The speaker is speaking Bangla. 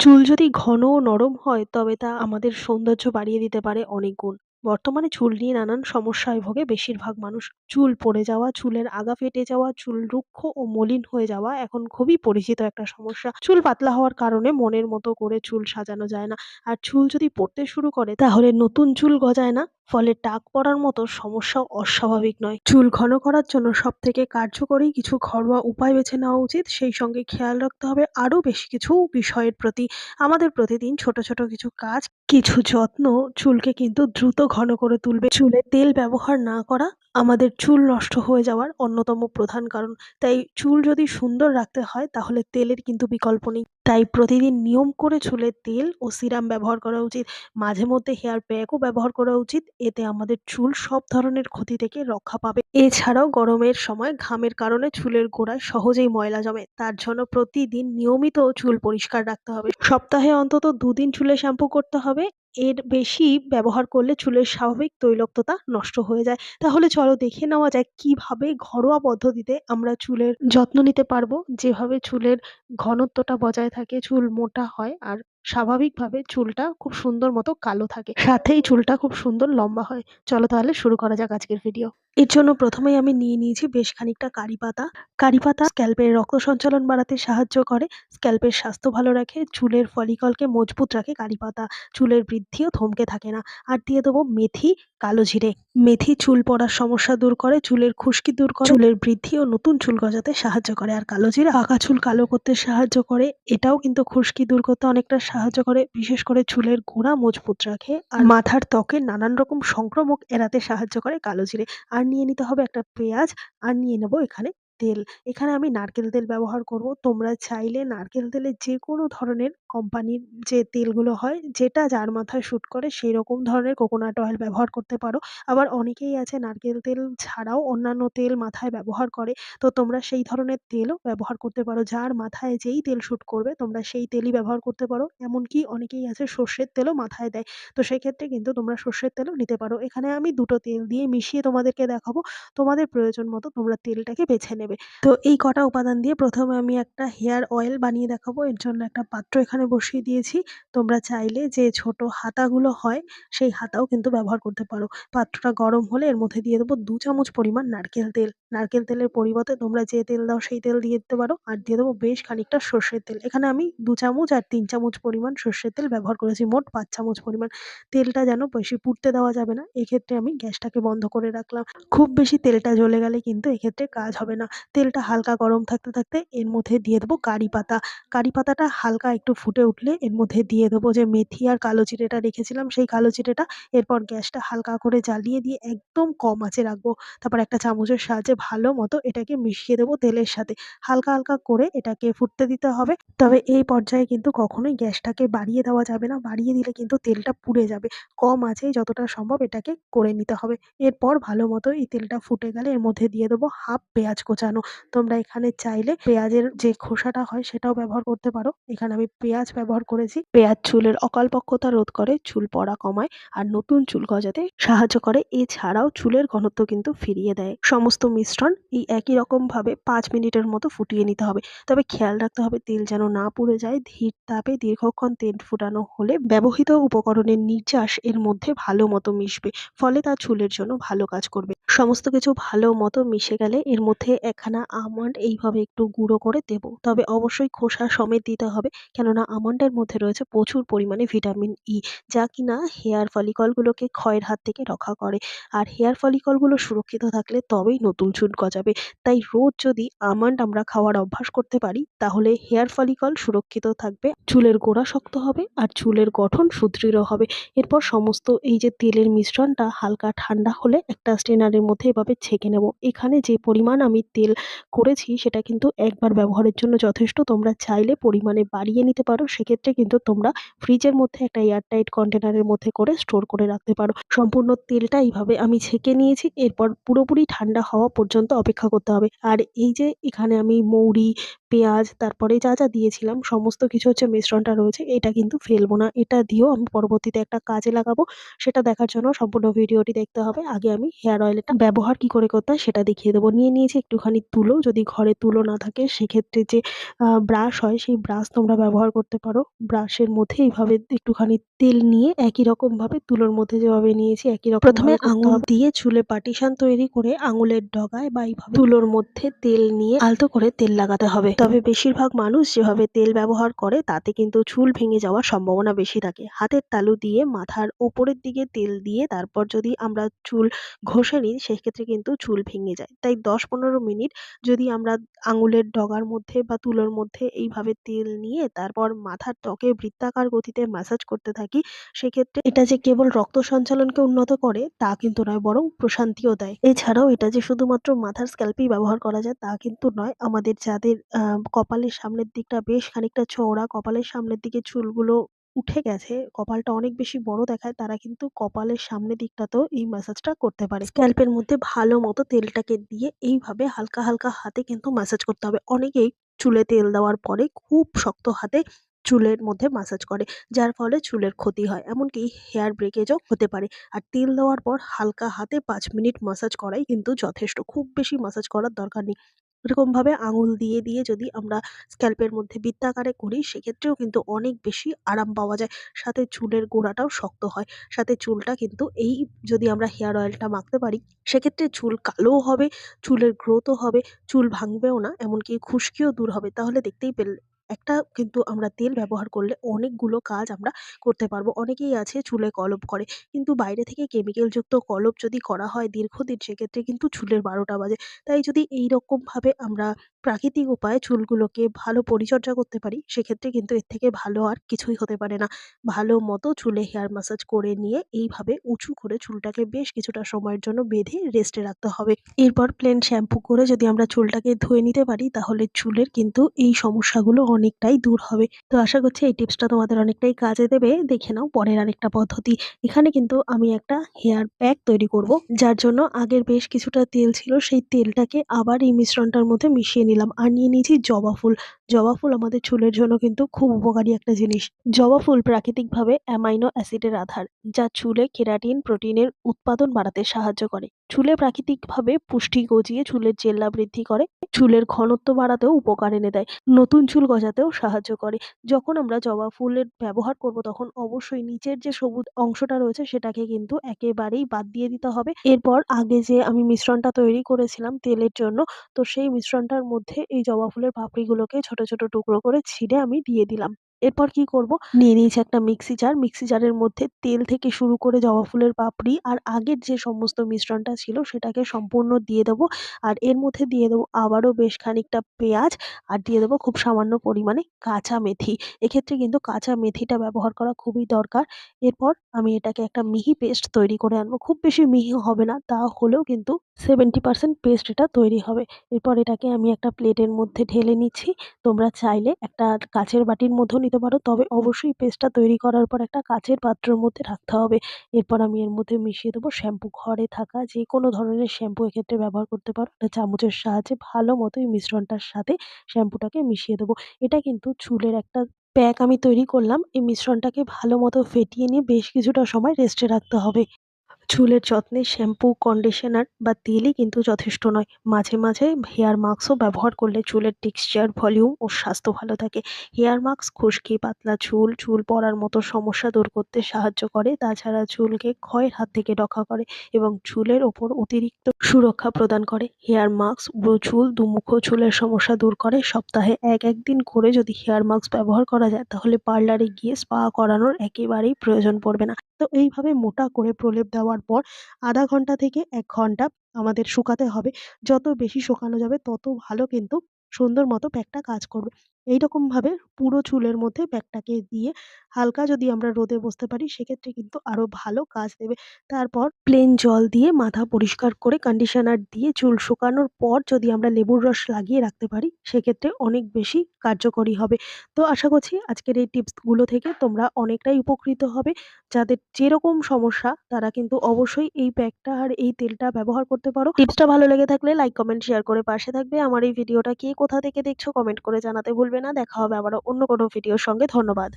চুল যদি ঘন ও নরম হয় তবে তা আমাদের সৌন্দর্য বাড়িয়ে দিতে পারে অনেক গুণ। বর্তমানে চুল নিয়ে নানান সমস্যায় ভোগে বেশিরভাগ মানুষ। চুল পড়ে যাওয়া, চুলের আগা ফেটে যাওয়া, চুল রুক্ষ ও মলিন হয়ে যাওয়া এখন খুবই পরিচিত একটা সমস্যা। চুল পাতলা হওয়ার কারণে মনের মতো করে চুল সাজানো যায় না। আর চুল যদি পড়তে শুরু করে তাহলে নতুন চুল গজায় না। ফলে টাক পড়ার মতো সমস্যাও অস্বাভাবিক নয়। চুল ঘন করার জন্য সব থেকে কার্যকরী কিছু ঘরোয়া উপায় বেছে নেওয়া উচিত। সেই সঙ্গে খেয়াল রাখতে হবে আরও বেশ কিছু বিষয়ের প্রতি। আমাদের প্রতিদিন ছোট ছোট কিছু কাজ, কিছু যত্ন চুলকে কিন্তু দ্রুত ঘন করে তুলবে। চুলে তেল ব্যবহার না করা আমাদের চুল নষ্ট হয়ে যাওয়ার অন্যতম প্রধান কারণ। তাই চুল যদি সুন্দর রাখতে হয় তাহলে তেলের কিন্তু বিকল্প নেই। তাই প্রতিদিন নিয়ম করে চুলে তেল ও সিরাম ব্যবহার করা উচিত। মাঝে মধ্যে হেয়ার প্যাকও ব্যবহার করা উচিত। এতে আমাদের চুল সব ধরনের ক্ষতি থেকে রক্ষা পাবে। এছাড়াও গরমের সময় ঘামের কারণে চুলের গোড়ায় সহজেই ময়লা জমে। তার জন্য প্রতিদিন নিয়মিত চুল পরিষ্কার রাখতে হবে। সপ্তাহে অন্তত দুদিন চুলে শ্যাম্পু করতে হবে। এর বেশি ব্যবহার করলে চুলের স্বাভাবিক তৈলাক্ততা নষ্ট হয়ে যায়। তাহলে চলো দেখে নেওয়া যায় কীভাবে ঘরোয়া পদ্ধতিতে আমরা চুলের যত্ন নিতে পারব। যেভাবে চুলের ঘনত্বটা বজায় থাকে, চুল মোটা হয় আর স্বাভাবিকভাবে চুলটা খুব সুন্দর মতো কালো থাকে। সাথেই চুলটা খুব সুন্দর লম্বা হয়। চলো তাহলে শুরু করা যাক আজকের ভিডিও। এর জন্য প্রথমেই আমি নিয়ে নিয়েছি বেশ খানিকটা কারি পাতা। কারি পাতা স্ক্যাল্পের রক্ত সঞ্চালন বাড়াতে সাহায্য করে, স্ক্যাল্পের স্বাস্থ্য ভালো রাখে, চুলের ফলিকলকে মজবুত রাখে কারি পাতা। চুলের বৃদ্ধিও থমকে থাকে না। আর দিয়ে দেবো মেথি, কালো জিরে। মেথি চুল পড়ার সমস্যা দূর করে, চুলের খুশকি দূর করে, চুলের বৃদ্ধি ও নতুন চুল গজাতে সাহায্য করে। আর কালো জিরা পাকা চুল কালো করতে সাহায্য করে। এটাও কিন্তু খুশকি দূর করতে অনেকটা সাহায্য করে। বিশেষ করে চুলের গোড়া মজবুত রাখে আর মাথার ত্বকে নানান রকম সংক্রমক এড়াতে সাহায্য করে কালো জিরে। আর নিয়ে নিতে হবে একটা পেঁয়াজ আর নিয়ে নেব এখানে তেল। এখানে আমি নারকেল তেল ব্যবহার করব। তোমরা চাইলে নারকেল তেলের যে কোনো ধরনের কোম্পানির যে তেলগুলো হয়, যেটা যার মাথায় স্যুট করে সেই রকম ধরনের কোকোনাট অয়েল ব্যবহার করতে পারো। আবার অনেকেই আছে নারকেল তেল ছাড়াও অন্যান্য তেল মাথায় ব্যবহার করে। তো তোমরা সেই ধরনের তেলও ব্যবহার করতে পারো। যার মাথায় যেই তেল স্যুট করবে, তোমরা সেই তেলই ব্যবহার করতে পারো। এমনকি অনেকেই আছে সর্ষের তেলও মাথায় দেয়। তো সেক্ষেত্রে কিন্তু তোমরা সর্ষের তেলও নিতে পারো। এখানে আমি দুটো তেল দিয়ে মিশিয়ে তোমাদেরকে দেখাবো। তোমাদের প্রয়োজন মতো তোমরা তেলটাকে বেছে নেবে। তো এই কটা উপাদান দিয়ে প্রথমে আমি একটা হেয়ার অয়েল বানিয়ে দেখাবো। এর জন্য একটা পাত্র এখানে বসিয়ে দিয়েছি। তোমরা চাইলে যে ছোট হাতাগুলো হয়, সেই হাতাও কিন্তু ব্যবহার করতে পারো। পাত্রটা গরম হলে এর মধ্যে দিয়ে দেবো দু চামচ পরিমাণ নারকেল তেল। নারকেল তেলের পরিবর্তে তোমরা যে তেল দাও, সেই তেল দিয়ে দিতে পারো। আর দিয়ে দেবো বেশ খানিকটা সর্ষের তেল। এখানে আমি দু চামচ আর তিন চামচ পরিমাণ সর্ষের তেল ব্যবহার করেছি। মোট পাঁচ চামচ পরিমাণ। তেলটা যেন বেশি পুড়তে দেওয়া যাবে না। এক্ষেত্রে আমি গ্যাসটাকে বন্ধ করে রাখলাম। খুব বেশি তেলটা জ্বলে গেলে কিন্তু এক্ষেত্রে কাজ হবে না। তেলটা হালকা গরম থাকতে থাকতে এর মধ্যে দিয়ে দেবো কারি পাতা। কারি পাতাটা হালকা একটু ফুটে উঠলে এর মধ্যে দিয়ে দেবো যে মেথি আর কালো জিরেটা রেখেছিলাম, সেই কালো জিরেটা। এরপর গ্যাসটা হালকা করে জ্বালিয়ে দিয়ে একদম কম আঁচে রাখব। তারপর একটা চামচের সাহায্যে ভালো মতো এটাকে মিশিয়ে দেবো তেলের সাথে। হালকা হালকা করে এটাকে ফুটতে দিতে হবে। তবে এই পর্যায়ে কিন্তু কখনোই গ্যাসটাকে বাড়িয়ে দেওয়া যাবে না। বাড়িয়ে দিলে কিন্তু তেলটা পুড়ে যাবে। কম আঁচেই যতটা সম্ভব এটাকে করে নিতে হবে। এরপর ভালো মতো এই তেলটা ফুটে গেলে এর মধ্যে দিয়ে দেবো হাফ পেঁয়াজ কোচানো। তোমরা এখানে চাইলে পেঁয়াজের যে খোসাটা হয় সেটাও ব্যবহার করতে পারো। এখানে আমি পেঁয়াজ ব্যবহার করেছি। পেঁয়াজ চুলের অকালপক্কতা রোধ করে, চুল পড়া কমায় আর নতুন চুল গজাতে সাহায্য করে। এছাড়াও চুলের ঘনত্ব কিন্তু ফিরিয়ে দেয়। সমস্ত মিশ্রণ এই একই রকমভাবে পাঁচ মিনিটের মতো ফুটিয়ে নিতে হবে। তবে খেয়াল রাখতে হবে তেল যেন না পুড়ে যায়। ধীর তাপে দীর্ঘক্ষণ তেল ফুটানো হলে ব্যবহৃত উপকরণের নির্যাস এর মধ্যে ভালো মতো মিশবে। ফলে তা চুলের জন্য ভালো কাজ করবে। সমস্ত কিছু ভালো মতো মিশে গেলে এর মধ্যে একখানা আমন্ড এইভাবে একটু গুঁড়ো করে দেবো। তবে অবশ্যই খোসা সমেত দিতে হবে। কেননা আমন্ডের মধ্যে রয়েছে প্রচুর পরিমাণে ভিটামিন ই যা কিনা হেয়ার ফলিকলগুলোকে ক্ষয়ের হাত থেকে রক্ষা করে। আর হেয়ার ফলিকলগুলো সুরক্ষিত থাকলে তবেই নতুন চুল গজাবে। তাই রোজ যদি আমন্ড আমরা খাওয়ার অভ্যাস করতে পারি, তাহলে হেয়ার ফলিকল সুরক্ষিত থাকবে। চুলের গোড়া শক্ত হবে আর চুলের গঠন সুদৃঢ় হবে। এরপর সমস্ত এই যে তেলের মিশ্রণটা হালকা ঠান্ডা হলে একটা স্ট্রেনারের মধ্যে এভাবে ছেঁকে নেব। এখানে যে পরিমাণ আমি তেল করেছি, সেটা কিন্তু একবার ব্যবহারের জন্য যথেষ্ট। তোমরা চাইলে পরিমাণে বাড়িয়ে নিতে পারো। সেক্ষেত্রে কিন্তু তোমরা ফ্রিজের মধ্যে একটা এয়ারটাইট কন্টেনারের মধ্যে করে স্টোর করে রাখতে পারো। সম্পূর্ণ তেলটা এইভাবে আমি ছেঁকে নিয়েছি। এরপর পুরোপুরি ঠান্ডা হওয়া পর্যন্ত অপেক্ষা করতে হবে। আর এই যে এখানে আমি মৌরি, পেঁয়াজ তারপরে যা যা দিয়েছিলাম সমস্ত কিছু হচ্ছে মিশ্রণটা রয়েছে এটা কিন্তু ফেলব না এটা দিয়েও আমি পরবর্তীতে একটা কাজে লাগাবো সেটা দেখার জন্য সম্পূর্ণ ভিডিওটি দেখতে হবে। আগে আমি হেয়ার অয়েলটা ব্যবহার কি করে করতে হয় সেটা দেখিয়ে দেবো। নিয়ে নিয়েছি একটুখানি তুলো যদি ঘরে তুলো না থাকে সেক্ষেত্রে যে ব্রাশ হয় সেই ব্রাশ তোমরা ব্যবহার করতে পারো। ব্রাশের মধ্যে এইভাবে একটুখানি তেল নিয়ে একই রকম ভাবে তুলোর মধ্যে যেভাবে নিয়েছি একই রকম প্রথমে আঙুল দিয়ে চুলে পার্টিশন তৈরি করে আঙুলের ডগায় বা এইভাবে তুলোর মধ্যে তেল নিয়ে আলতো করে তেল লাগাতে হবে। তবে বেশিরভাগ মানুষ যেভাবে তেল ব্যবহার করে, তাতে কিন্তু চুল ভেঙে যাওয়ার সম্ভাবনা বেশি থাকে। হাতের তালু দিয়ে মাথার ওপরের দিকে তেল দিয়ে তারপর যদি আমরা চুল ঘষে নিই, সেক্ষেত্রে কিন্তু চুল ভেঙে যায়। তাই দশ পনেরো মিনিট যদি আমরা আঙুলের ডগার মধ্যে বা তুলোর মধ্যে এইভাবে তেল নিয়ে তারপর মাথার ত্বকে বৃত্তাকার গতিতে ম্যাসাজ করতে থাকি, সেক্ষেত্রে এটা যে কেবল রক্ত সঞ্চালনকে উন্নত করে, তা কিন্তু নয়, বরং প্রশান্তিও দেয়। এছাড়াও এটা যে শুধুমাত্র মাথার স্ক্যাল্পেই ব্যবহার করা যায়, তা কিন্তু নয়, আমাদের যাদের কপালের সামনের দিকটা বেশ খানিকটা চওড়া। কপালের সামনের দিকে চুলগুলো উঠে গেছে। কপালটা অনেক বেশি বড় দেখায়। তারা কিন্তু কপালের সামনের দিকটাতেও এই ম্যাসাজটা করতে পারে। স্ক্যাল্পের মধ্যে ভালো মতো তেলটাকে দিয়ে এইভাবে হালকা হালকা হাতে কিন্তু ম্যাসাজ করতে হবে। অনেকেই চুলে তেল দেওয়ার পরে খুব শক্ত হাতে চুলের মধ্যে মাসাজ করে, যার ফলে চুলের ক্ষতি হয়। এমনকি হেয়ার ব্রেকেজও হতে পারে। আর তেল দেওয়ার পর হালকা হাতে পাঁচ মিনিট মাসাজ করাই কিন্তু যথেষ্ট। খুব বেশি মাসাজ করার দরকার নেই। এরকমভাবে আঙুল দিয়ে দিয়ে যদি আমরা স্ক্যাল্পের মধ্যে বৃত্তাকারে করি, সেক্ষেত্রেও কিন্তু অনেক বেশি আরাম পাওয়া যায়। সাথে চুলের গোড়াটাও শক্ত হয়। সাথে চুলটা কিন্তু এই যদি আমরা হেয়ার অয়েলটা মাখতে পারি, সেক্ষেত্রে চুল কালোও হবে, চুলের গ্রোথও হবে, চুল ভাঙবেও না, এমনকি খুশকিও দূর হবে। তাহলে দেখতেই পেলে একটা কিন্তু আমরা তেল ব্যবহার করলে অনেকগুলো কাজ আমরা করতে পারব। অনেকেই আছে চুলে কলপ করে, কিন্তু বাইরে থেকে কেমিক্যালযুক্ত কলপ যদি করা হয় দীর্ঘদিন, সেক্ষেত্রে কিন্তু চুলের বারোটা বাজে। তাই যদি এই রকমভাবে আমরা প্রাকৃতিক উপায়ে চুলগুলোকে ভালো পরিচর্যা করতে পারি, সেক্ষেত্রে কিন্তু এর থেকে ভালো আর কিছুই হতে পারে না। ভালো মতো চুলে হেয়ার ম্যাসাজ করে নিয়ে এইভাবে উঁচু করে চুলটাকে বেশ কিছুটা সময়ের জন্য বেঁধে রেস্টে রাখতে হবে। এরপর প্লেন শ্যাম্পু করে যদি আমরা চুলটাকে ধুয়ে নিতে পারি, তাহলে চুলের কিন্তু এই সমস্যাগুলো অনেকটাই দূর হবে। তো আশা করছি এই টিপসটা তোমাদের অনেকটাই কাজে দেবে। দেখে নাও পরের আরেকটা পদ্ধতি। এখানে কিন্তু আমি একটা হেয়ার প্যাক তৈরি করব, যার জন্য আগের বেশ কিছুটা তেল ছিল, সেই তেলটাকে আবার এই মিশ্রণটার মধ্যে মিশিয়ে নিলাম। আর নিয়ে নিয়েছি জবা ফুল। জবা ফুল আমাদের চুলের জন্য কিন্তু খুব উপকারী একটা জিনিস। জবা ফুল প্রাকৃতিকভাবে অ্যামাইনো অ্যাসিডের আধার, যা চুলে কেরাটিন, প্রোটিনের উৎপাদন বাড়াতে সাহায্য করে। চুলে প্রাকৃতিকভাবে পুষ্টি গজিয়ে চুলের জেল্লা বৃদ্ধি করে, চুলের ঘনত্ব বাড়াতেও উপকার এনে দেয়, নতুন চুল গজাতেও সাহায্য করে। যখন আমরা জবা ফুলের ব্যবহার করব, তখন অবশ্যই নিচের যে সবুজ অংশটা রয়েছে, সেটাকে কিন্তু একেবারেই বাদ দিয়ে দিতে হবে। এরপর আগে যে আমি মিশ্রণটা তৈরি করেছিলাম তেলের জন্য, তো সেই মিশ্রণটার মধ্যে এই জবা ফুলের পাপড়িগুলোকে ছোট ছোট ছোট টুকরো করে ছিঁড়ে আমি দিয়ে দিলাম। এরপর কি করব? নিয়ে নিয়েছি একটা মিক্সি জার মিক্সি জারের মধ্যে তেল থেকে শুরু করে জবা ফুলের পাপড়ি আর আগের যে সমস্ত মিশ্রণটা ছিল সেটাকে সম্পূর্ণ দিয়ে দেবো। আর এর মধ্যে দিয়ে দেবো আবারও বেশ খানিকটা পেঁয়াজ আর দিয়ে দেবো খুব সামান্য পরিমাণে কাঁচা মেথি। এক্ষেত্রে কিন্তু কাঁচা মেথিটা ব্যবহার করা খুবই দরকার। এরপর আমি এটাকে একটা মিহি পেস্ট তৈরি করে আনব। খুব বেশি মিহি হবে না, তা হলেও কিন্তু সেভেন্টি পার্সেন্ট পেস্ট এটা তৈরি হবে। এরপর এটাকে আমি একটা প্লেটের মধ্যে ঢেলে নিচ্ছি। তোমরা চাইলে একটা কাচের বাটির মধ্যেও নিতে পারো, তবে অবশ্যই পেস্টটা তৈরি করার পর একটা কাচের পাত্রের মধ্যে রাখতে হবে। এরপর আমি এর মধ্যে মিশিয়ে দেবো শ্যাম্পু ঘরে থাকা যে কোনো ধরনের শ্যাম্পু এক্ষেত্রে ব্যবহার করতে পারো। একটা চামচের সাহায্যে ভালো মতো এই মিশ্রণটার সাথে শ্যাম্পুটাকে মিশিয়ে দেবো। এটা কিন্তু চুলের একটা প্যাক আমি তৈরি করলাম। এই মিশ্রণটাকে ভালো মতো ফেটিয়ে নিয়ে বেশ কিছুটা সময় রেস্টে রাখতে হবে। চুলের যত্নে শ্যাম্পু, কন্ডিশনার বা তেলই কিন্তু যথেষ্ট নয়। মাঝে মাঝে হেয়ার মাস্কও ব্যবহার করলে চুলের টেক্সচার, ভলিউম ও স্বাস্থ্য ভালো থাকে। হেয়ার মাস্ক খুশকি, পাতলা চুল চুল পড়ার মতো সমস্যা দূর করতে সাহায্য করে। তাছাড়া চুলকে ক্ষয়ের হাত থেকে রক্ষা করে এবং চুলের ওপর অতিরিক্ত সুরক্ষা প্রদান করে। হেয়ার মাস্ক চুল দুমুখো চুলের সমস্যা দূর করে। সপ্তাহে এক একদিন করে যদি হেয়ার মাস্ক ব্যবহার করা যায়, তাহলে পার্লারে গিয়ে স্পা করানোর একেবারেই প্রয়োজন পড়বে না। তো এইভাবে মোটা করে প্রলেপ দেওয়ার পর আধা ঘণ্টা থেকে এক ঘণ্টা আমাদের শুকাতে হবে। যত বেশি শুকানো যাবে, তত ভালো কিন্তু সুন্দর মতো প্যাকটা কাজ করবে। এইরকমভাবে পুরো চুলের মধ্যে প্যাকটাকে দিয়ে হালকা যদি আমরা রোদে বসতে পারি, সেক্ষেত্রে কিন্তু আরও ভালো কাজ দেবে। তারপর প্লেন জল দিয়ে মাথা পরিষ্কার করে কন্ডিশনার দিয়ে চুল শুকানোর পর যদি আমরা লেবুর রস লাগিয়ে রাখতে পারি, সেক্ষেত্রে অনেক বেশি কার্যকরী হবে। তো আশা করছি আজকের এই টিপসগুলো থেকে তোমরা অনেকটাই উপকৃত হবে। যাদের যেরকম সমস্যা, তারা কিন্তু অবশ্যই এই প্যাকটা আর এই তেলটা ব্যবহার করতে পারো। টিপসটা ভালো লেগে থাকলে লাইক কমেন্ট শেয়ার করে পাশে থাকবে। আমার এই ভিডিওটা কে কোথা থেকে দেখছ কমেন্ট করে জানাতে ভুলবে না দেখা হবে আবারও অন্য কোনো ভিডিওর সঙ্গে। ধন্যবাদ।